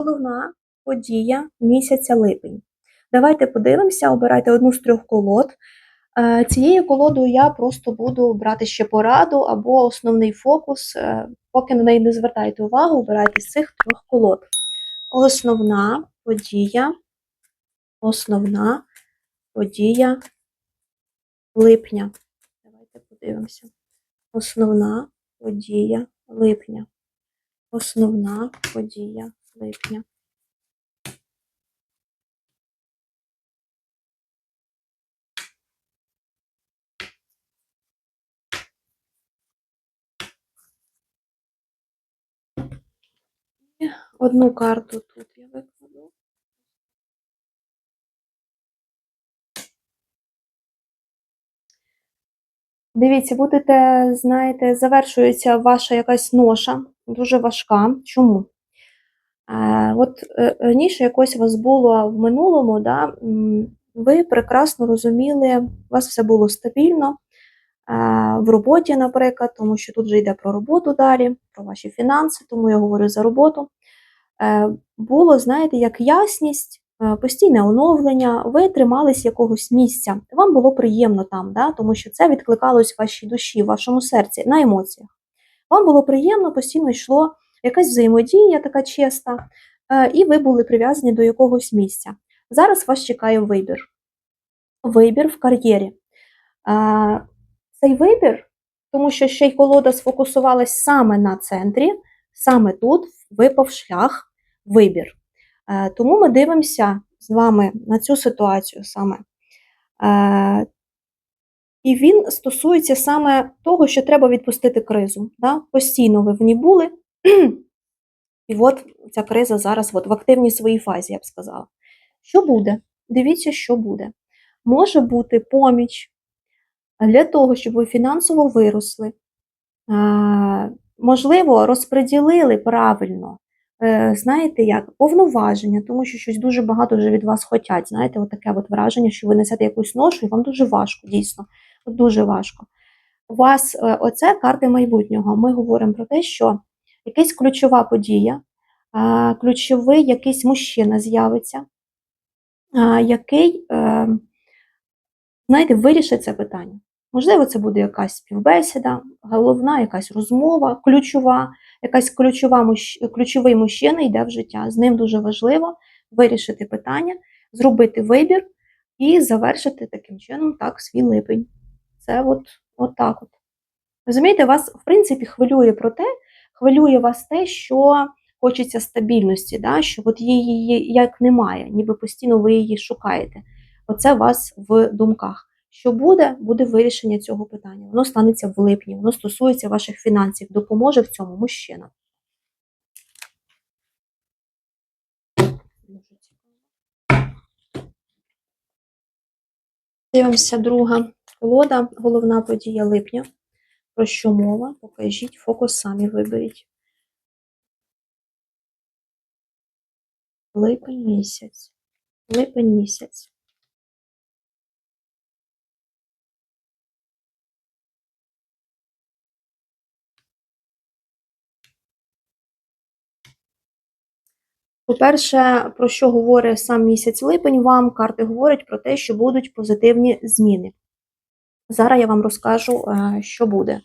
Головна подія місяця липень. Давайте подивимося, обирайте одну з трьох колод. Е, Цією колодою я просто буду брати ще пораду або основний фокус. Е, Поки на неї не звертайте увагу, обирайте з цих трьох колод. Основна подія, основна подія липня. Давайте подивимося. Основна подія липня. Основна подія липня. Одну карту тут я викладу. Дивіться, будете, знаєте, завершується ваша якась ноша, дуже важка. Чому? От е, раніше якось у вас було в минулому, да, ви прекрасно розуміли, у вас все було стабільно в роботі, наприклад, тому що тут вже йде про роботу далі, про ваші фінанси, тому я говорю за роботу. Е, Було, знаєте, як ясність, е, постійне оновлення, ви тримались якогось місця. Вам було приємно там, да, тому що це відкликалось в вашій душі, в вашому серці, на емоціях. Вам було приємно, постійно йшло якась взаємодія така чесна, е, і ви були прив'язані до якогось місця. Зараз вас чекає вибір. Вибір в кар'єрі. Е, Цей вибір, тому що ще й колода сфокусувалась саме на центрі, саме тут випав шлях, вибір. Е, Тому ми дивимося з вами на цю ситуацію саме. І він стосується саме того, що треба відпустити кризу. Да? Постійно ви в ній були, і от ця криза зараз от в активній своїй фазі, я б сказала. Що буде? Дивіться, що буде. Може бути поміч для того, щоб ви фінансово виросли, е, можливо, розподілили правильно, е, знаєте як, повноваження, тому що щось дуже багато вже від вас хочуть. Знаєте, от таке от враження, що ви несете якусь ношу, і вам дуже важко, дійсно. Дуже важко. У вас е, оце карти майбутнього. Ми говоримо про те, що якась ключова подія, ключовий якийсь мужчина з'явиться, який, е, знаєте, вирішить це питання. Можливо, це буде якась співбесіда, головна якась розмова, ключова, якась ключова ключовий мужчина йде в життя. З ним дуже важливо вирішити питання, зробити вибір і завершити таким чином так свій липень. Це от, от так от. Розумієте, вас, в принципі, хвилює про те, хвилює вас те, що хочеться стабільності, да? що от її як немає, ніби постійно ви її шукаєте. Оце у вас в думках. Що буде, буде вирішення цього питання. Воно станеться в липні, воно стосується ваших фінансів, допоможе в цьому мужчина. Дивимося друга колода, головна подія липня. Про що мова? Покажіть, фокус самі виберіть. Липень місяць. Липень місяць. По-перше, про що говорить сам місяць липень вам? Карти говорять про те, що будуть позитивні зміни. Зараз я вам розкажу, е, що буде.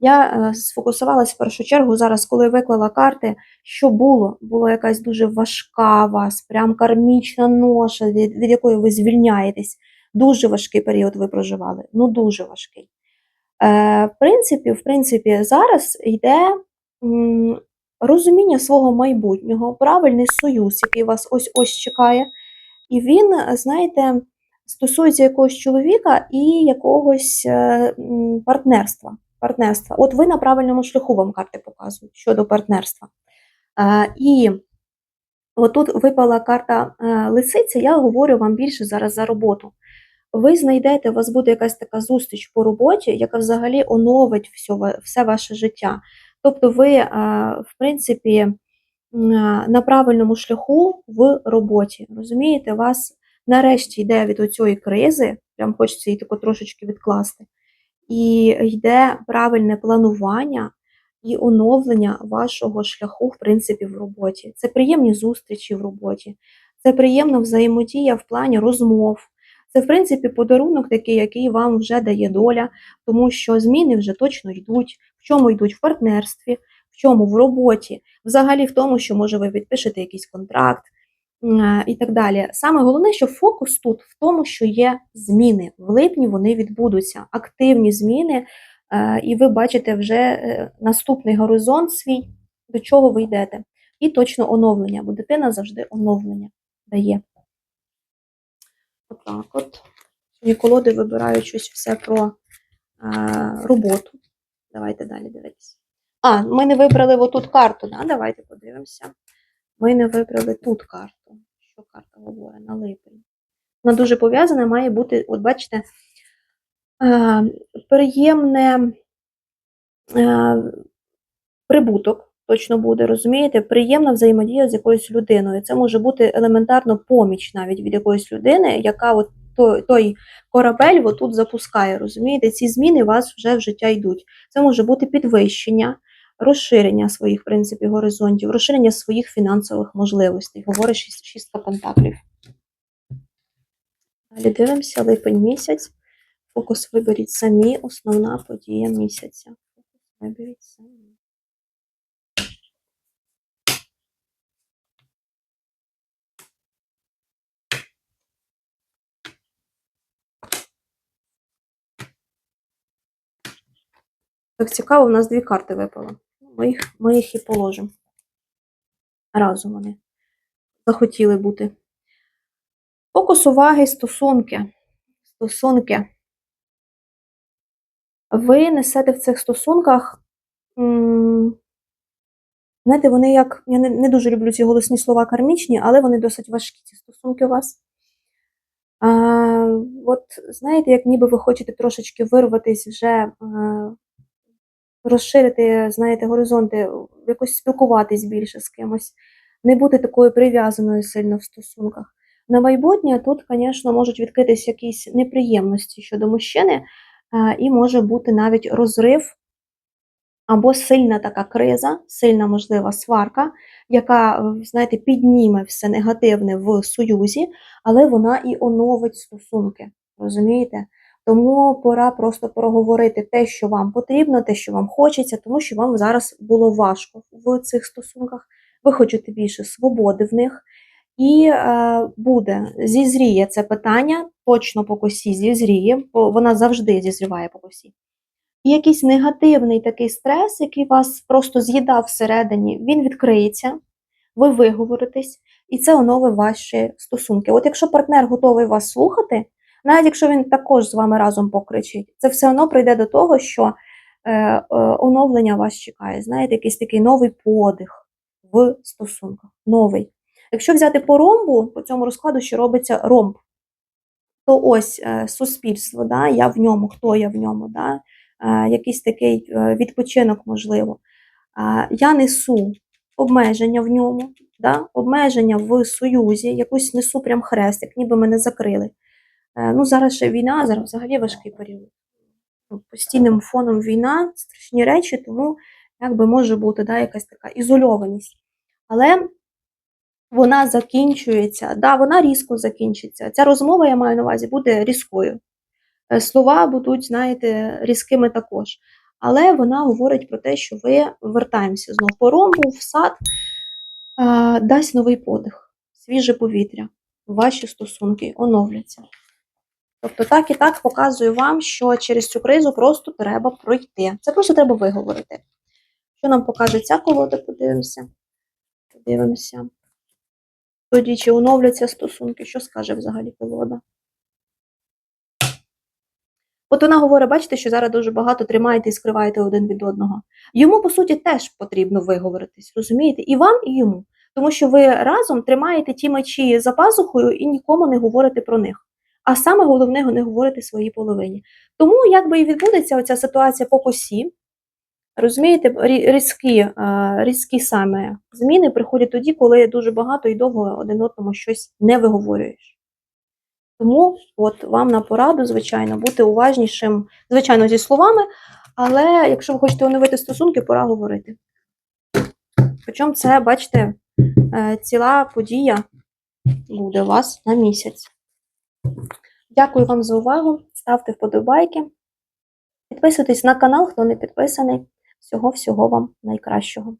Я е, сфокусувалася в першу чергу зараз, коли виклала карти, що було. Була якась дуже важка вас, прям кармічна ноша, від, від якої ви звільняєтесь. Дуже важкий період ви проживали. Ну, дуже важкий. Е, в принципі, в принципі, зараз йде м, розуміння свого майбутнього, правильний союз, який вас ось-ось чекає. І він, знаєте, стосується якогось чоловіка і якогось е, партнерства. партнерства. От ви на правильному шляху вам карти показують щодо партнерства. Е, І отут випала карта е, лисиця, я говорю вам більше зараз за роботу. Ви знайдете, у вас буде якась така зустріч по роботі, яка взагалі оновить все, все ваше життя. Тобто ви, в принципі, на правильному шляху в роботі. Розумієте, вас нарешті йде від оцієї кризи, прям хочеться її тако трошечки відкласти, і йде правильне планування, і оновлення вашого шляху, в принципі, в роботі. Це приємні зустрічі в роботі, це приємна взаємодія в плані розмов. Це, в принципі, подарунок такий, який вам вже дає доля, тому що зміни вже точно йдуть. В чому йдуть в партнерстві, в чому в роботі, взагалі в тому, що може ви підпишете якийсь контракт і так далі. Саме головне, що фокус тут в тому, що є зміни. В липні вони відбудуться, активні зміни, е, і ви бачите вже е, наступний горизонт свій, до чого ви йдете. І точно оновлення, бо дитина завжди оновлення дає. Отак от. Сьогодні колоди вибирають щось все про е, роботу. Давайте далі дивитися. А, ми не вибрали отут карту, да? давайте подивимося. Ми не вибрали тут карту. Що карта говорить на липень? Вона дуже пов'язана, має бути, от бачите, е, приємне е, прибуток точно буде, розумієте? Приємна взаємодія з якоюсь людиною. Це може бути елементарно поміч навіть від якоїсь людини, яка от той, той корабель отут запускає, розумієте? Ці зміни у вас вже в життя йдуть. Це може бути підвищення, розширення своїх в принципі, горизонтів, розширення своїх фінансових можливостей. Говорить шість- пентаклів. Далі дивимося, липень місяць. Фокус виберіть самі, основна подія місяця. Фокус виберіть самі. Так цікаво, у нас дві карти випало. Ми їх, ми їх і положимо. Разом вони захотіли бути. Фокус уваги, стосунки. Стосунки. Ви несете в цих стосунках. Знаєте, вони як. Я не, не дуже люблю ці голосні слова кармічні, але вони досить важкі, ці стосунки у вас. А, от знаєте, як ніби ви хочете трошечки вирватися вже, е, розширити, знаєте, горизонти, якось спілкуватись більше з кимось, не бути такою прив'язаною сильно в стосунках. На майбутнє тут, звісно, можуть відкритись якісь неприємності щодо мужчини, е, і може бути навіть розрив або сильна така криза, сильна можлива сварка, яка, знаєте, підніме все негативне в союзі, але вона і оновить стосунки. Розумієте? Тому пора просто проговорити те, що вам потрібно, те, що вам хочеться, тому що вам зараз було важко в цих стосунках. Ви хочете більше свободи в них. І е, буде, зізріє це питання, точно по косі зізріє, бо вона завжди зізріває по косі. І якийсь негативний такий стрес, який вас просто з'їдав всередині, він відкриється, ви виговоритесь, і це оновить ваші стосунки. От якщо партнер готовий вас слухати, навіть якщо він також з вами разом покричить, це все одно прийде до того, що е, е, оновлення вас чекає. Знаєте, якийсь такий новий подих в стосунках. Новий. Якщо взяти по ромбу, по цьому розкладу, що робиться ромб, то ось е, суспільство, да, я в ньому, хто я в ньому, да, е, якийсь такий е, відпочинок, можливо. Е, я несу обмеження в ньому, да, обмеження в союзі, якусь несу прям хрест, як ніби мене закрили. Е, ну, зараз ще війна, зараз взагалі важкий період. Ну, Постійним фоном війна, страшні речі, тому якби може бути да, якась така ізольованість. Але вона закінчується, да, вона різко закінчиться. Ця розмова, я маю на увазі, буде різкою. Е, Слова будуть, знаєте, різкими також. Але вона говорить про те, що ви вертаємося знову по ромбу, в сад, дасть новий подих, свіже повітря, ваші стосунки оновляться. Тобто так і так показую вам, що через цю кризу просто треба пройти. Це просто треба виговорити. Що нам покаже ця колода, подивимося. Подивимося. Тоді чи оновляться стосунки, що скаже взагалі колода? От вона говорить, бачите, що зараз дуже багато тримаєте і скриваєте один від одного. Йому, по суті, теж потрібно виговоритись, розумієте? І вам, і йому. Тому що ви разом тримаєте ті мечі за пазухою і нікому не говорите про них. А саме головне не говорити своїй половині. Тому якби і відбудеться оця ситуація по косі, розумієте, різкі, різкі саме зміни приходять тоді, коли дуже багато і довго один одному щось не виговорюєш. Тому от вам на пораду, звичайно, бути уважнішим, звичайно, зі словами, Але якщо ви хочете оновити стосунки, пора говорити. Причому це, бачите, е, ціла подія буде у вас на місяць. Дякую вам за увагу. Ставте вподобайки. Підписуйтесь на канал, хто не підписаний. Всього-всього вам найкращого.